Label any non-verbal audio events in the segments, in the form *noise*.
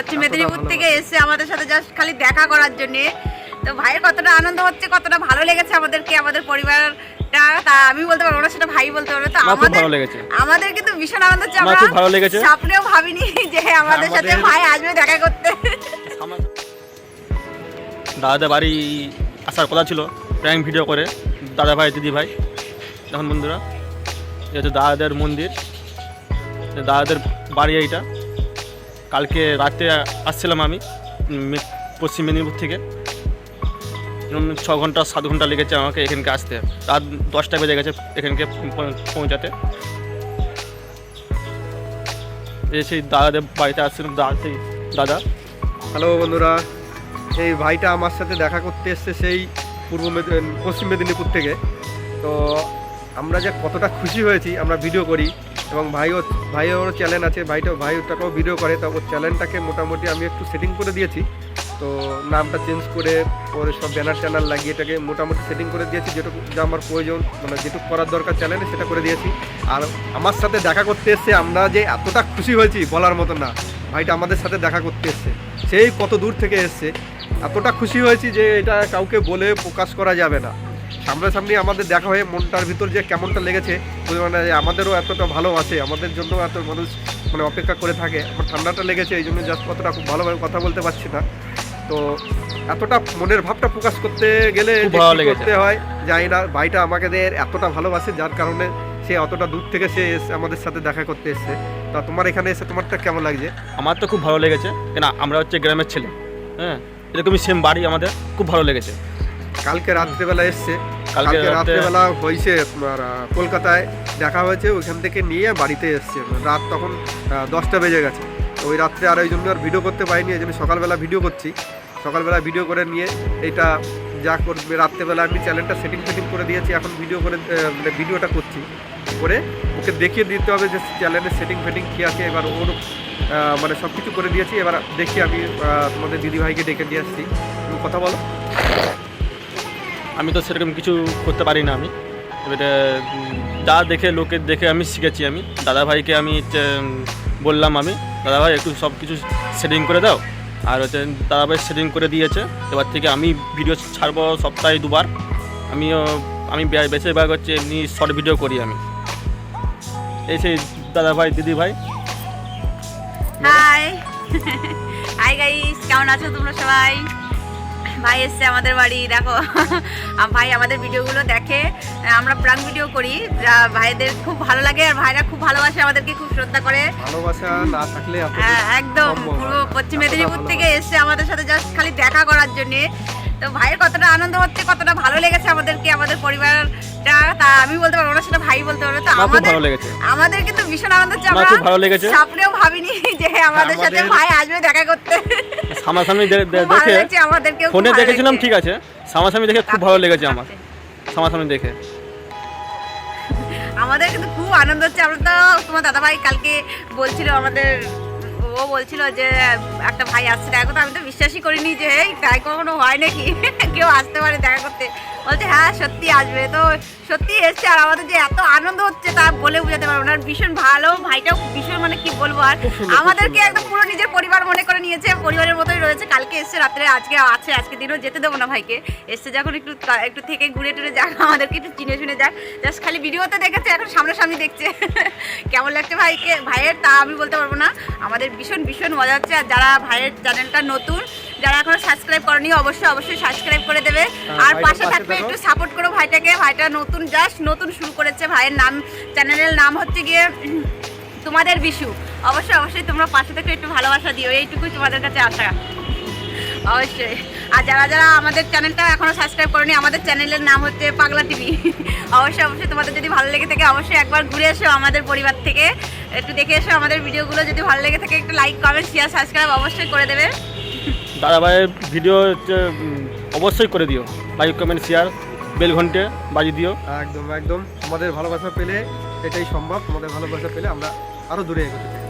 পশ্চিম মেদিনীপুর থেকে এসে আমাদের সাথে জাস্ট খালি দেখা করার জন্য। তো ভাইয়ের কতটা আনন্দ হচ্ছে কতটা ভালো লেগেছে আমাদেরকে আমাদের পরিবারটা তা আমি বলতে পারব না সেটা ভাই বলতে পারবে। তো আমাদের আমাদের কিন্তু ভীষণ আনন্দ হচ্ছে আমরা ভালো লেগেছে। স্বপ্নেও ভাবিনি যে আমাদের সাথে ভাই আসবে দেখা করতে। দাদাদের বাড়ি আসার কথা ছিল প্র্যাঙ্ক ভিডিও করে দাদা ভাই দিদি ভাই। দেখুন বন্ধুরা হচ্ছে দাদাদের মন্দির দাদাদের বাড়ি এইটা। কালকে রাতে আসছিলাম আমি পশ্চিম মেদিনীপুর থেকে। ছ ঘণ্টা, সাত ঘণ্টা লেগেছে আমাকে এখানকে আসতে। রাত দশটা বেজে গেছে এখানকে পৌঁছাতে। এই সেই দাদাদের বাড়িতে আসছিলাম দাদা সেই দাদা। হ্যালো বন্ধুরা, এই ভাইটা আমার সাথে দেখা করতে এসছে সেই পূর্ব পশ্চিম মেদিনীপুর থেকে। তো আমরা যে কতটা খুশি হয়েছি, আমরা ভিডিও করি। এবং ভাইও ভাইয়েরও চ্যানেল আছে ভাইটা ভাই ওটাকেও ভিডিও করে, তো ওর চ্যানেলটাকে মোটামুটি আমি একটু সেটিং করে দিয়েছি। তো নামটা চেঞ্জ করে ওর সব ব্যানার ট্যানার লাগিয়ে এটাকে মোটামুটি সেটিং করে দিয়েছি, যেটুকু যা আমার প্রয়োজন মানে যেটুকু করার দরকার চ্যানেলে সেটা করে দিয়েছি। আর আমার সাথে দেখা করতে এসছে, আমরা যে এতটা খুশি হয়েছি বলার মতো না, ভাইটা আমাদের সাথে দেখা করতে এসছে। সেই কত দূর থেকে এসছে, এতটা খুশি হয়েছি যে এটা কাউকে বলে প্রকাশ করা যাবে না। সামনাসামনি আমাদের দেখা হয়ে মনটার ভিতর যে কেমনটা লেগেছে মানে আমাদেরও এতটা ভালোবাসে আমাদের জন্য এত মানুষ মানে অপেক্ষা করে থাকে আমার ঠান্ডাটা লেগেছে এই জন্য জাস্ট কতটা খুব ভালোভাবে কথা বলতে পারছি না। তো এতটা মনের ভাবটা প্রকাশ করতে গেলে ভালো। করতে হয় জানি না ভাইটা আমাকে এতটা ভালোবাসে যার কারণে সে অতটা দূর থেকে সে এসে আমাদের সাথে দেখা করতে এসছে। তা তোমার এখানে এসে তোমারটা কেমন লাগছে? আমার তো খুব ভালো লেগেছে। কেন আমরা হচ্ছে গ্রামের ছেলে। হ্যাঁ এরকমই সেম বাড়ি আমাদের খুব ভালো লেগেছে। কালকে রাত্রেবেলা এসছে। কালকে কালকে রাতে রাত্রেবেলা হয়েছে তোমার কলকাতায় দেখা হয়েছে ওইখান থেকে নিয়ে বাড়িতে এসছে। রাত তখন দশটা বেজে গেছে। ওই রাত্রে আর ওই জন্য আর ভিডিও করতে পারিনি এই জন্য সকালবেলা ভিডিও করছি। সকালবেলা ভিডিও করে নিয়ে এটা যা করবে রাত্রেবেলা আমি চ্যানেলটা সেটিং ফেটিং করে দিয়েছি এখন ভিডিও করে মানে ভিডিওটা করছি। করে ওকে দেখিয়ে দিতে হবে যে চ্যানেলের সেটিং ফেটিং কী আছে এবার ওর মানে সব কিছু করে দিয়েছি। এবার দেখি আমি তোমাদের দিদিভাইকে ডেকে নিয়ে আসছি। তুমি কথা বলো। আমি তো সেরকম কিছু করতে পারি না আমি। এবারে যা দেখে লোকের দেখে আমি শিখেছি আমি। দাদা ভাইকে আমি বললাম আমি দাদা ভাই একটু সব কিছু সেটিং করে দাও। আর হচ্ছে দাদা ভাই সেটিং করে দিয়েছে। এবার থেকে আমি ভিডিও ছাড়বো সপ্তাহে দুবার। আমিও, আমি বেশিরভাগ হচ্ছে এমনি শর্ট ভিডিও করি আমি। এই সেই দাদা ভাই দিদি ভাই হাই হাই *laughs* গাইস কেমন আছো তোমরা সবাই? ভাই এসছে আমাদের বাড়ি দেখো। ভাই আমাদের ভিডিওগুলো দেখে আমরা প্রাণ ভিডিও করি যা ভাইদের খুব ভালো লাগে আর ভাইরা খুব ভালোবাসে আমাদেরকে খুব শ্রদ্ধা করে। ভালোবাসা না থাকলে হ্যাঁ, একদম সম্ভব পুরো না। পশ্চিম মেদিনীপুর থেকে এসছে আমাদের সাথে জাস্ট খালি দেখা করার জন্য তো ভাইয়ের কতটা আনন্দ হচ্ছে কতটা ভালো লেগেছে আমাদেরকে আমাদের পরিবারটা তা আমি বলতে পারব না সেটা ভাই বলতে পারবে। তো আমাদের আমাদের কিন্তু ভীষণ আনন্দ হচ্ছে আমরা ভালো লেগেছে। স্বপ্নেও ভাবিনি যে আমাদের সাথে ভাই আসবে দেখা করতে। সামনাসামনি দেখে আমাদেরকে ফোনে দেখেছিলাম ঠিক আছে। সামনাসামনি দেখে খুব ভালো লেগেছে আমার। সামনাসামনি দেখে। আমাদের কিন্তু খুব আনন্দ হচ্ছে আমরা তো তোমার দাদা ভাই কালকে বলছিল আমাদের ও বলছিল যে, একটা ভাই আসছে, দেখা করতে আমি তো বিশ্বাসই করিনি যে, এই, তাই কখনো হয় নাকি? কেউ আসতে পারে দেখা করতে। বলছে হ্যাঁ সত্যি আসবে। তো সত্যি এসছে আর আমাদের যে এত আনন্দ হচ্ছে তা বলে বোঝাতে পারব না। আর ভীষণ ভালো ভাইটাও ভীষণ মানে কি বলব আর আমাদেরকে একদম পুরো নিজের পরিবার মনে করে নিয়েছে পরিবারের মতোই রয়েছে। কালকে এসছে রাত্রে আজকে আছে আজকে দিনও যেতে দেবো না ভাইকে। এসছে যখন একটু একটু থেকে ঘুরে টুরে যাক আমাদেরকে একটু চিনে শুনে যাক। জাস্ট খালি ভিডিওতে দেখেছে এখন সামনাসামনি দেখছে। কেমন লাগছে ভাইকে? ভাইয়ের তা আমি বলতে পারব না। আমাদের ভীষণ ভীষণ মজা হচ্ছে। আর যারা ভাইয়ের চ্যানেলটা নতুন যারা এখনও সাবস্ক্রাইব করেনি অবশ্যই অবশ্যই সাবস্ক্রাইব করে দেবে। আর পাশে থাকবে একটু সাপোর্ট করো ভাইটাকে। ভাইটা নতুন জাস্ট নতুন শুরু করেছে ভাইয়ের নাম চ্যানেলের নাম হচ্ছে গিয়ে তোমাদের বিশু। অবশ্যই অবশ্যই তোমরা পাশে থেকে একটু ভালোবাসা দিও এইটুকুই তোমাদের কাছে আশা। অবশ্যই। আর যারা যারা আমাদের চ্যানেলটা এখনও সাবস্ক্রাইব করনি আমাদের চ্যানেলের নাম হচ্ছে পাগলা টিভি। অবশ্যই অবশ্যই তোমাদের যদি ভালো লেগে থাকে অবশ্যই একবার ঘুরে এসো আমাদের পরিবার থেকে। একটু দেখে এসো আমাদের ভিডিওগুলো। যদি ভালো লেগে থাকে একটু লাইক কমেন্ট শেয়ার সাবস্ক্রাইব অবশ্যই করে দেবে। দাদা ভাইয়ের ভিডিও হচ্ছে অবশ্যই করে দিও। লাইক কমেন্ট শেয়ার বেল ঘন্টে বাজি দিও। একদম একদম। আমাদের ভালোবাসা পেলে এটাই সম্ভব। আমাদের ভালোবাসা পেলে আমরা আরও দূরে এগোতে চাই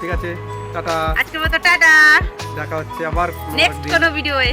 ঠিক আছে টাটা। আজকের মতো টাটা। দেখা হচ্ছে আবার। নেক্সট। কোনো ভিডিওয়ে